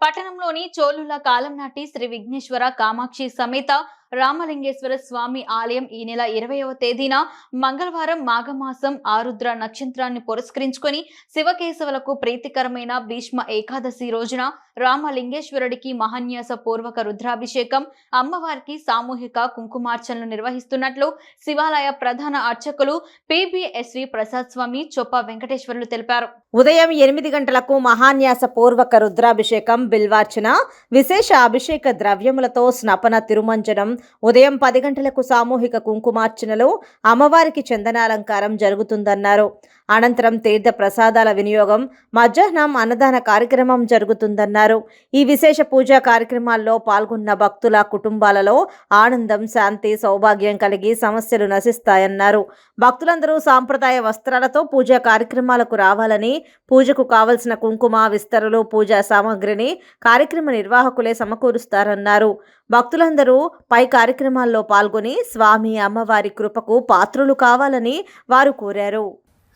పట్టణంలోని చోళుల కాలం నాటి శ్రీ విఘ్నేశ్వర కామాక్షి సమేత రామలింగేశ్వర స్వామి ఆలయం ఈ నెల ఇరవైవ తేదీన మంగళవారం మాఘమాసం ఆరుద్ర నక్షత్రాన్ని పురస్కరించుకొని శివకేశవులకు ప్రీతికరమైన భీష్మ ఏకాదశి రోజున రామలింగేశ్వరుడికి మహాన్యాస పూర్వక రుద్రాభిషేకం అమ్మవారికి సామూహిక కుంకుమార్చనలు నిర్వహిస్తున్నట్లు శివాలయ ప్రధాన అర్చకులు పిబిఎస్వి ప్రసాద్ స్వామి చొప్ప వెంకటేశ్వర్లు తెలిపారు. ఉదయం ఎనిమిది గంటలకు మహాన్యాస పూర్వక రుద్రాభిషేకం బిల్వార్చన విశేష అభిషేక ద్రవ్యములతో స్నపన తిరుమంజనం ఉదయం పది గంటలకు సామూహిక కుంకుమార్చనలో అమ్మవారికి చందనాలంకారం జరుగుతుందన్నారు. అనంతరం తీర్థ ప్రసాదాల వినియోగం మధ్యాహ్నం అన్నదాన కార్యక్రమం జరుగుతుందన్నారు. ఈ విశేష పూజా కార్యక్రమాల్లో పాల్గొన్న భక్తుల కుటుంబాలలో ఆనందం శాంతి సౌభాగ్యం కలిగి సమస్యలు నశిస్తాయన్నారు. భక్తులందరూ సాంప్రదాయ వస్త్రాలతో పూజా కార్యక్రమాలకు రావాలని పూజకు కావలసిన కుంకుమ విస్తరలు పూజా సామాగ్రిని కార్యక్రమ నిర్వాహకులే సమకూరుస్తారన్నారు. భక్తులందరూ పై కార్యక్రమాల్లో పాల్గొని స్వామి అమ్మవారి కృపకు పాత్రులు కావాలని వారు కోరారు.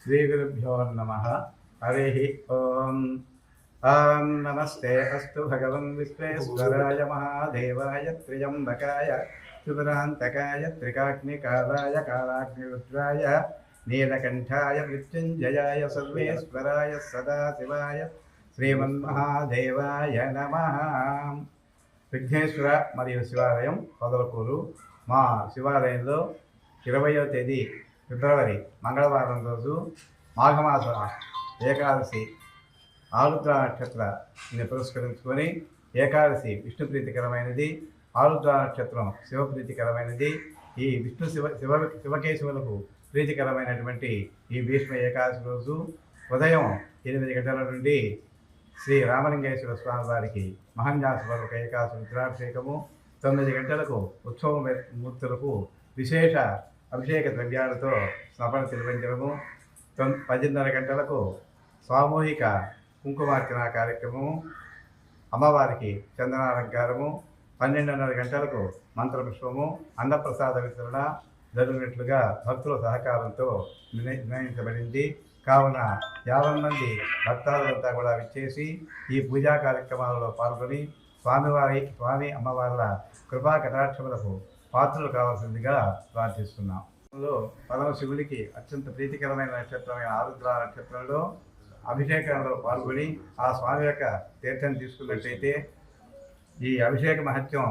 శ్రీగురుభ్యో నమ హరి ఓం ఆం నమస్తే అస్తు భగవన్ విశ్వేశ్వరాయ మహాదేవాయ త్రియంబకాయ శుభరాంతకాయ త్రికాగ్నికాలాయ కాలాగ్నిరుద్రాయ నీలకంఠాయ మృత్యుంజయాయ సర్వేశ్వరాయ సదాశివాయ శ్రీమన్మహాదేవాయ నమ విఘ్నేశ్వర మరియు శివాలయం పొదలకూరు మా శివాలయంలో ఇరవయో తేదీ ఫిబ్రవరి మంగళవారం రోజు మాఘమాస ఏకాదశి ఆరుద్ర నక్షత్రాన్ని పురస్కరించుకొని ఏకాదశి విష్ణు ప్రీతికరమైనది ఆరుద్ర నక్షత్రం శివప్రీతికరమైనది ఈ విష్ణు శివ శివ శివకేశవులకు ప్రీతికరమైనటువంటి ఈ భీష్మ ఏకాదశి రోజు ఉదయం ఎనిమిది గంటల నుండి శ్రీ రామలింగేశ్వర స్వామి వారికి మహన్యాసపూర్వక ఏకాదశి రుద్రాభిషేకము తొమ్మిది గంటలకు ఉత్సవ మూర్తులకు విశేష అభిషేక ద్రవ్యాలతో స్నపన తిరువంజనము పద్దెనిమిదిన్నర పదిన్నర గంటలకు సామూహిక కుంకుమార్చన కార్యక్రమము. అమ్మవారికి చందనాలంకారము. పన్నెండున్నర గంటలకు మంత్రపుష్పము. అన్నప్రసాద వితరణ. జరిగినట్లుగా భక్తుల సహకారంతో నిర్ణయించబడింది. కావున యాభై మంది భక్తాదులంతా కూడా విచ్చేసి ఈ పూజా కార్యక్రమాలలో పాల్గొని స్వామివారి స్వామి అమ్మవార్ల కృపా కటాక్షములకు పాత్రలు కావాల్సిందిగా ప్రార్థిస్తున్నాం లో పరమశివుడికి అత్యంత ప్రీతికరమైన నక్షత్రమైన ఆరుద్ర నక్షత్రంలో అభిషేకంలో పాల్గొని ఆ స్వామి యొక్క తీర్థం తీసుకున్నట్టయితే ఈ అభిషేక మహత్యం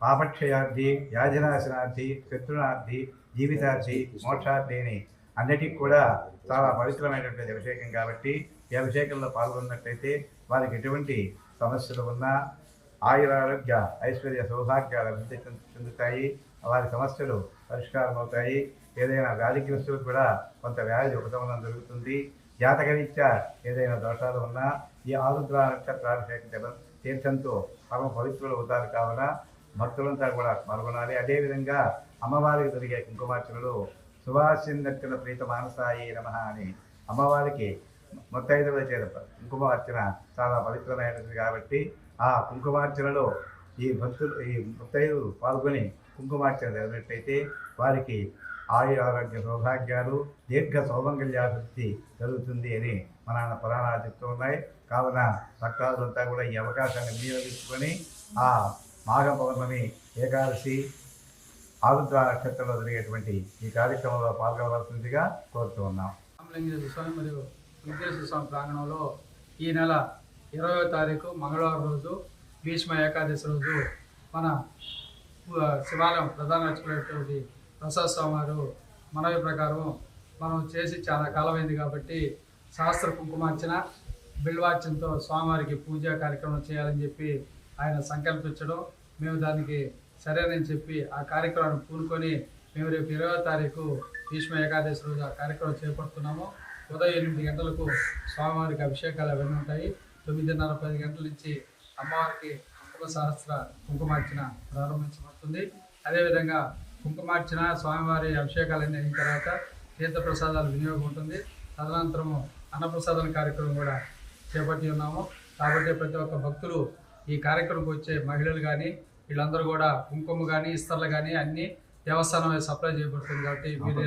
పాపక్షయార్థి యాజనాశనార్థి శత్రునార్థి జీవితార్థి మోక్షార్థి అని అన్నిటికీ కూడా చాలా పవిత్రమైనటువంటి అభిషేకం కాబట్టి ఈ అభిషేకంలో పాల్గొన్నట్లయితే వారికి ఎటువంటి సమస్యలు ఉన్నా ఆయురారోగ్య ఐశ్వర్య సౌభాగ్యాలు అభివృద్ధి చెందుతాయి. వారి సమస్యలు పరిష్కారం అవుతాయి ఏదైనా వ్యాధిగ్రస్తులకు కూడా కొంత వ్యాధి ఉపశమనం జరుగుతుంది. జాతకరీత్యా ఏదైనా దోషాలు ఉన్నా ఈ ఆరుద్ర నక్షత్రాభిషేకం తీర్థంతో పరమ పవిత్రులు అవుతారు కావున భక్తులంతా కూడా పాల్గొనాలి. అదేవిధంగా అమ్మవారికి జరిగే కుంకుమార్చనలు సుభాషిందక్షిణ ప్రీత మానసాయి నమ అని అమ్మవారికి ముత్తైదువుల చేత కుంకుమార్చన చాలా పవిత్రమైనది కాబట్టి ఆ కుంకుమార్చనలో ఈ భక్తులు ఈ ముత్తైదువులు పాల్గొని కుంకుమార్చన జరిగినట్టయితే వారికి ఆయురారోగ్య సౌభాగ్యాలు దీర్ఘ సౌమంగళ్యాభివృద్ధి జరుగుతుంది అని మన పురాణాలు చెప్తూ ఉన్నాయి. కావున భక్తాదులంతా కూడా ఈ అవకాశాన్ని వినియోగించుకొని ఆ మాఘ పౌర్ణమి ఏకాదశి ఆరుద్ర నక్షత్రంలో జరిగేటువంటి ఈ కార్యక్రమంలో పాల్గొనవలసిందిగా కోరుతూ ఉన్నాం. రామలింగేశ్వర స్వామి మరియు వెంకటేశ్వర స్వామి ప్రాంగణంలో ఈ నెల ఇరవై తారీఖు మంగళవారం రోజు భీష్మ ఏకాదశి రోజు మన శివాలయం ప్రధాన అర్చకులైనటువంటి ప్రసాద్ స్వామి వారు మనవి ప్రకారం మనం చేసి చాలా కాలమైంది కాబట్టి శాస్త్ర కుంకుమార్చన బిల్వార్చనతో స్వామివారికి పూజా కార్యక్రమం చేయాలని చెప్పి ఆయన సంకల్పించడం మేము దానికి సరేనని చెప్పి ఆ కార్యక్రమాన్ని పూనుకొని మేము రేపు ఇరవై తారీఖు భీష్మ ఏకాదశి రోజు ఆ కార్యక్రమం చేపడుతున్నాము. ఉదయం ఎనిమిది గంటలకు స్వామివారికి అభిషేకాలు అవన్నీ ఉంటాయి. తొమ్మిదిన్నర పది గంటల నుంచి అమ్మవారికి కుంకుమ సహస్ర కుంకుమార్చన ప్రారంభించబడుతుంది. అదేవిధంగా కుంకుమార్చన స్వామివారి అభిషేకాలన్నీ అయిన తర్వాత తీర్థప్రసాదాలు వినియోగం ఉంటుంది. తదనంతరము అన్నప్రసాదన కార్యక్రమం కూడా చేపట్టి ఉన్నాము. కాబట్టి ప్రతి ఒక్క భక్తులు ఈ కార్యక్రమంకి వచ్చే మహిళలు కానీ వీళ్ళందరూ కూడా కుంకుమ కానీ ఇస్తర్లు కానీ అన్నీ దేవస్థానం సప్లై చేయబడుతుంది కాబట్టి మీరు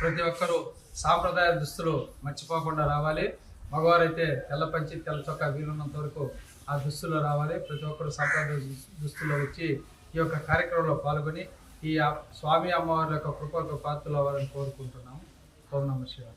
ప్రతి ఒక్కరూ సాంప్రదాయ దుస్తులు మర్చిపోకుండా రావాలి. మగవారైతే తెల్ల పంచి తెల్ల చొక్కా వీలున్నంత వరకు ఆ దుస్తుల్లో రావాలి. ప్రతి ఒక్కరు సంప్రదాయ దుస్- దుస్తుల్లో వచ్చి ఈ యొక్క కార్యక్రమంలో పాల్గొని ఈ స్వామి అమ్మవారి యొక్క కృపకు పాత్రలు అవ్వాలని కోరుకుంటున్నాము. ఓం నమ శివాయ.